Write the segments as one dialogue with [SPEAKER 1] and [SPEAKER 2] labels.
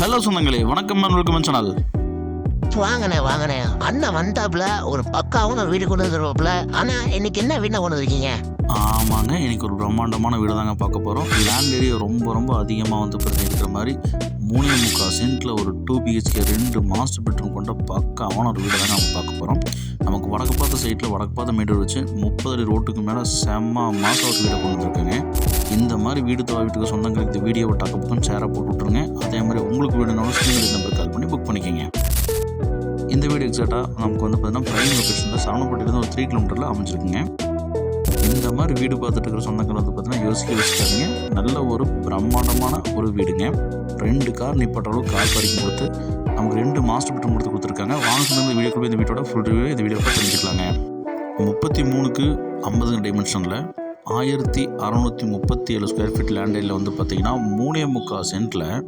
[SPEAKER 1] Hello சொந்தங்களே வணக்கம் welcome channel.
[SPEAKER 2] வாங்கண்ணே வாங்கண்ணே. அண்ணன் வந்தாப்புல ஒரு பக்காவும் வீடு கொண்டு வந்துருவாப்புல. ஆனா இன்னைக்கு என்ன வீட்டை கொண்டு வந்திருக்கீங்க?
[SPEAKER 1] ஆமாங்க இன்னைக்கு ஒரு பிரம்மாண்டமான வீடு தாங்க பார்க்க போகிறோம் லேண்ட் ஏரியா ரொம்ப ரொம்ப அதிகமாக வந்து இருக்கிற மாதிரி மூணே முக்கால் சென்ட்டில் ஒரு டூ பிஹெச்கே ரெண்டு மாஸ்டர் பெட்ரூம் கொண்ட பக்காவான ஒரு வீடு தாங்க நம்ம பார்க்க போகிறோம் நமக்கு வடக்கு பார்த்த சைட்டில் வடக்கு பார்த்த மீட்டர் வச்சு முப்பது அடி ரோட்டுக்கு மேலே செம்ம மாதம் ஒரு வீடை கொண்டு வந்திருக்காங்க. இந்த மாதிரி வீடு தவா வீட்டுக்கு சொந்தங்களுக்கு இந்த வீடியோவை டக்கு பக்கம் ஷேராக போட்டு விட்ருங்க அதே மாதிரி உங்களுக்கு வீடுனாலும் ஸ்க்ரீனில் நம்பர் கால் பண்ணி புக் பண்ணிக்கோங்க. இந்த வீடு எக்ஸாக்டாக நமக்கு வந்து பார்த்தீங்கன்னா பிரைம் லொக்கேஷனில் சரவணப்பட்டிலேருந்து ஒரு த்ரீ கிலோமீட்டரில் அமைஞ்சிருக்குங்க. இந்த மாதிரி வீடு பார்த்துட்டு இருக்கிற சொந்தங்கள் வந்து பார்த்தீங்கன்னா யோசிக்க யோசிக்காதீங்க. நல்ல ஒரு பிரம்மாண்டமான ஒரு வீடுங்க. ரெண்டு கார் நிப்பாட்ட அளவுக்கு கார் பார்க்கிங் கொடுத்து நமக்கு ரெண்டு மாஸ்டர் பெட்ரூம் கொடுத்து கொடுத்துருக்காங்க. வாங்க சொந்த இந்த வீடியோக்குள்ள இந்த வீட்டோட ஃபுல் ரிவ்யூ இந்த வீடியோ தெரிஞ்சுக்கலாங்க. முப்பத்தி மூணுக்கு ஐம்பது டைமென்ஷனில் ஆயிரத்தி அறநூற்றி முப்பத்தி ஏழு ஸ்கொயர் ஃபீட் லேண்ட் வந்து பார்த்திங்கன்னா மூணே முக்கால் சென்ட்டில்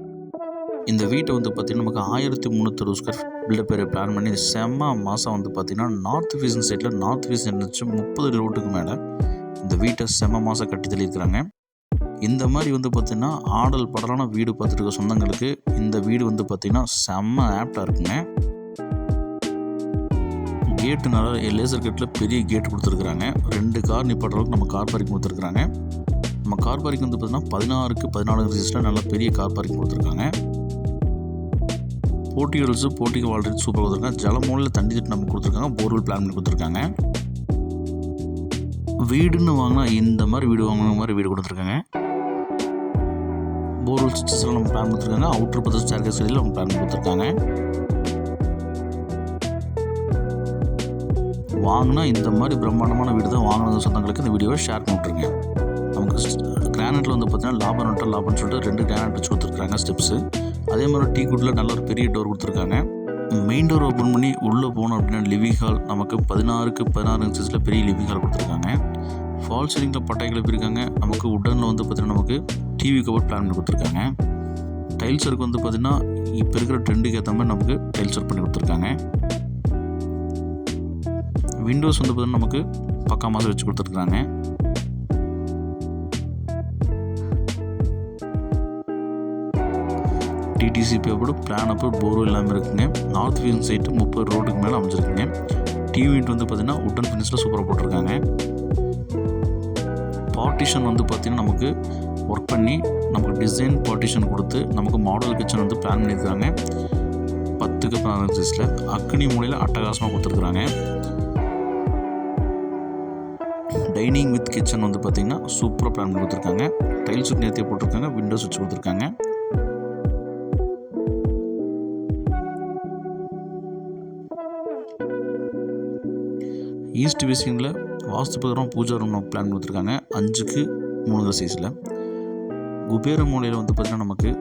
[SPEAKER 1] இந்த வீட்டை வந்து பார்த்திங்கன்னா நமக்கு ஆயிரத்தி முந்நூற்றி ஸ்கொயர் பில்டப் ஏரியா பிளான் பண்ணி செம்ம மாதம் வந்து பார்த்திங்கன்னா நார்த் ஃபீசன் சைடில் நார்த் ஃபீசன் இருந்துச்சு முப்பது ரோட்டுக்கு மேலே. இந்த வீட்டை செம்ம மாதம் கட்டி தள்ளியிருக்கிறாங்க. இந்த மாதிரி வந்து பார்த்திங்கன்னா ஆடல் படலான வீடு பார்த்துட்டு இருக்க சொந்தங்களுக்கு இந்த வீடு வந்து பார்த்திங்கன்னா செம்ம ஆப்டாக இருக்குங்க. கேட்டு நல்லா லேசர் கேட்டில் பெரிய கேட் கொடுத்துருக்குறாங்க. ரெண்டு கார் நிப்பாட்டுற அளவுக்கு நம்ம கார் பார்க்கிங் கொடுத்துருக்குறாங்க. நம்ம கார் பார்க்கிங் வந்து பார்த்திங்கன்னா பதினாறுக்கு பதினாலு ரிஜிஸ்டர் நல்லா பெரிய கார் பார்க்கிங் கொடுத்துருக்காங்க. போட்டிகள்ஸு போட்டிக்கு ஆல்ரெடி சூப்பராக கொடுத்துருக்காங்க. ஜலமோலில் தண்ணி திட்டு நம்ம கொடுத்துருக்காங்க. போர்வெல் பிளான் பண்ணி கொடுத்துருக்காங்க. வீடுன்னு வாங்கினா இந்த மாதிரி வீடு வாங்கின மாதிரி வீடு கொடுத்துருக்காங்க. போர்வெல் சுவிச்சஸ்லாம் நம்ம பிளான் கொடுத்துருக்காங்க. அவுட்ரு பத்து ஸ்டேர் சைடில் நம்ம பிளான் கொடுத்துருக்காங்க. வாங்கினா இந்த மாதிரி பிரம்மாண்டமான வீடு தான் வாங்கினது சொந்தங்களுக்கு இந்த வீடியோவை ஷேர் பண்ணிட்டுருங்க நமக்கு கிரானைட்டில் வந்து பார்த்தீங்கன்னா லாபம் நோட்டல் லாபம்னு சொல்லிட்டு ரெண்டு கிரானைட் வச்சு கொடுத்துருக்காங்க ஸ்டெப்ஸு அதே மாதிரி டீ குட்டில் நல்ல ஒரு பெரிய டோர் கொடுத்துருக்காங்க. மெயின் டோர் ஓப்பன் பண்ணி உள்ளே போனோம் அப்படின்னா லிவிங் ஹால் நமக்கு பதினாறுக்கு பதினாறு இன்ச்சஸில் பெரிய லிவிங் ஹால் கொடுத்துருக்காங்க. ஃபால் சீலிங்கில் பட்டைகள் இருக்காங்க? நமக்கு உடனில் வந்து பார்த்திங்கன்னா நமக்கு டிவி கவர் பிளான் பண்ணி கொடுத்துருக்காங்க. டைல்ஸ் ஒர்க் வந்து பார்த்திங்கன்னா இப்போ இருக்கிற ட்ரெண்டுக்கு ஏற்ற மாதிரி நமக்கு டைல்ஸ் ஒர்க் பண்ணி கொடுத்துருக்காங்க. விண்டோஸ் வந்து பார்த்திங்கன்னா நமக்கு பக்கா மாதிரி வச்சு கொடுத்துருக்காங்க டிடிசி பேப்போட பிளான் அப்போ போரும் இல்லாமல் இருக்குங்க. நார்த் வியூன் சைட்டு முப்பது ரோடுக்கு மேலே அமைஞ்சிருக்குங்க. டிவி வந்து பார்த்திங்கன்னா உட்டன் ஃபினிஷில் சூப்பராக போட்டிருக்காங்க. பார்ட்டிஷன் வந்து பார்த்திங்கன்னா நமக்கு ஒர்க் பண்ணி நமக்கு டிசைன் பார்ட்டிஷன் கொடுத்து நமக்கு மாடல் கிச்சன் வந்து பிளான் பண்ணியிருக்காங்க. பத்துக்கு பதினஞ்சு சைஸில் அக்னி மூலையில் அட்டகாசமாக கொடுத்துருக்குறாங்க. டைனிங் வித் கிச்சன் வந்து பார்த்திங்கன்னா சூப்பராக பிளான் பண்ணி கொடுத்துருக்காங்க. டைல்ஸ் நேர்த்தியாக போட்டிருக்காங்க விண்டோஸ் வச்சு கொடுத்துருக்காங்க. ஈஸ்ட் விசிங்கில் வாஸ்து பிரகாரம் பூஜா ரூம் நம்ம பிளான் கொடுத்துருக்காங்க. அஞ்சுக்கு மூணு சைஸில் குபேர மூலையில் வந்து பார்த்திங்கன்னா நமக்கு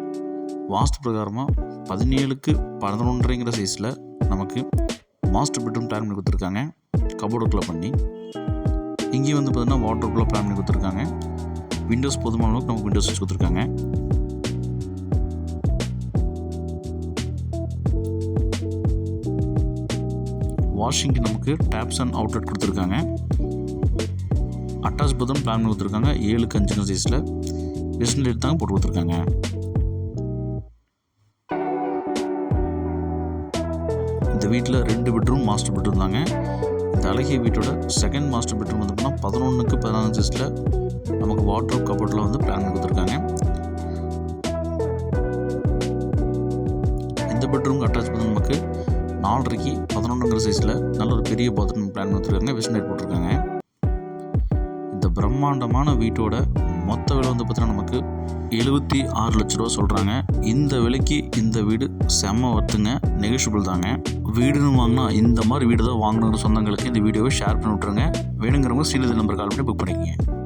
[SPEAKER 1] வாஸ்து பிரகாரமாக பதினேழுக்கு பதினொன்றைங்கிற சைஸில் நமக்கு மாஸ்டர் பெட்ரூம் பிளான் பண்ணி கொடுத்துருக்காங்க. கபோர்டுக்குள்ளே பண்ணி. இங்கேயும் வந்து பார்த்திங்கன்னா வாட்டருக்குள்ளே பிளான் பண்ணி கொடுத்துருக்காங்க. விண்டோஸ் போதுமான அளவுக்கு நமக்கு விண்டோஸ் வச்சு கொடுத்துருக்காங்க. வாஷிங்க்கு நமக்கு டேப்ஸ் அண்ட் அவுட்லெட் கொடுத்துருக்காங்க. அட்டாச் பதம் பிளான் பண்ணி கொடுத்துருக்காங்க. ஏழுக்கு அஞ்சு சைஸில் வெஸ்டன் லைட் தாங்க போட்டு கொடுத்துருக்காங்க. இந்த வீட்டில் ரெண்டு பெட்ரூம் மாஸ்டர் பெட்ரூம் தாங்க. அழகிய வீட்டோட செகண்ட் மாஸ்டர் பெட்ரூம் வந்து பார்த்தீங்கன்னா பதினொன்றுக்கு பதினாலு சைஸில் நமக்கு வாட்டர் கபோர்டில் வந்து பிளான் பண்ணி கொடுத்துருக்காங்க. இந்த பெட்ரூம் அட்டாச் பண்ணி நமக்கு நாலரைக்கு பதினொன்றுங்கிற சைஸில் நல்ல ஒரு பெரிய பாத்ரூம் பிளான் கொடுத்துருக்காங்க. வெஸ்டன் லைட் போட்டிருக்காங்க. இந்த பிரம்மாண்டமான வீட்டோட மொத்த விலை வந்து பார்த்தீங்கன்னா நமக்கு எழுபத்தி ஆறு லட்ச ரூபா சொல்கிறாங்க இந்த விலைக்கு இந்த வீடு செம்ம ஒர்த்துங்க நெகிஷியபிள் தாங்க. வீடுன்னு வாங்கினா இந்த மாதிரி வீடு தான் வாங்கணுங்கிற சொந்தங்களுக்கு இந்த வீடியோவை ஷேர் பண்ணி விட்ருங்க வேணுங்கிறவங்க சீனியர் நம்பர் கால் பண்ணி புக் பண்ணிக்கோங்க.